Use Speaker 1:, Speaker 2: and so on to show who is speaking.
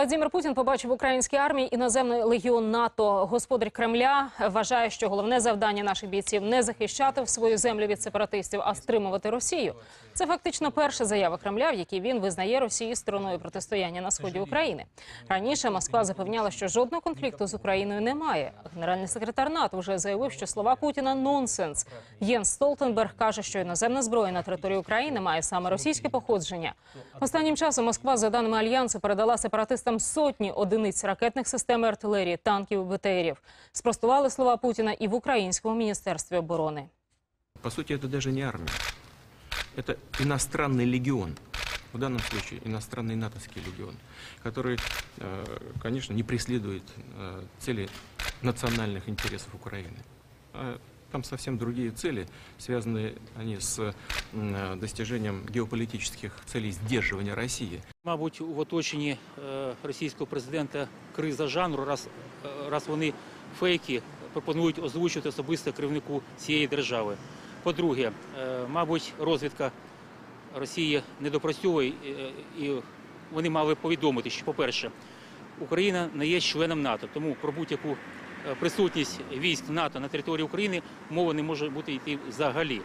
Speaker 1: Владимир Путін побачив в українській армії іноземний легіон НАТО. Господар Кремля вважає, що головне завдання наших бійців не захищати свою землю від сепаратистів, а стримувати Росію. Це фактично перша заява Кремля, в якій він визнає Росію стороною протистояння на сході України. Раніше Москва запевняла, що жодного конфлікту з Україною немає. Генеральний секретар НАТО вже заявив, що слова Путіна нонсенс. Єнс Столтенберг каже, що іноземна зброя на території України має саме російське походження. Останнім часом Москва, за даними альянсу, передала сепаратистам сотні одиниць ракетних систем і артилерії, танків і БТРів. Спростували слова Путіна і в українському міністерстві оборони.
Speaker 2: По сути, это даже не армия. Это иностранный легион. В данном случае иностранный натовский легион, который, э, конечно, не преследует э, цели национальных интересов Украины. А там совсем другие цели, связанные они с достижением геополитических целей сдерживания России.
Speaker 3: Мабуть, в оточенні е, російського президента криза жанру, раз, е, раз вони фейки пропонують озвучити особисто керівнику цієї держави. По-друге, е, мабуть, розвідка Росії не допрацьовує, е, і вони мали повідомити, що, по-перше, Україна не є членом НАТО, тому про будь-яку присутність військ НАТО на території України мова не може бути йти взагалі.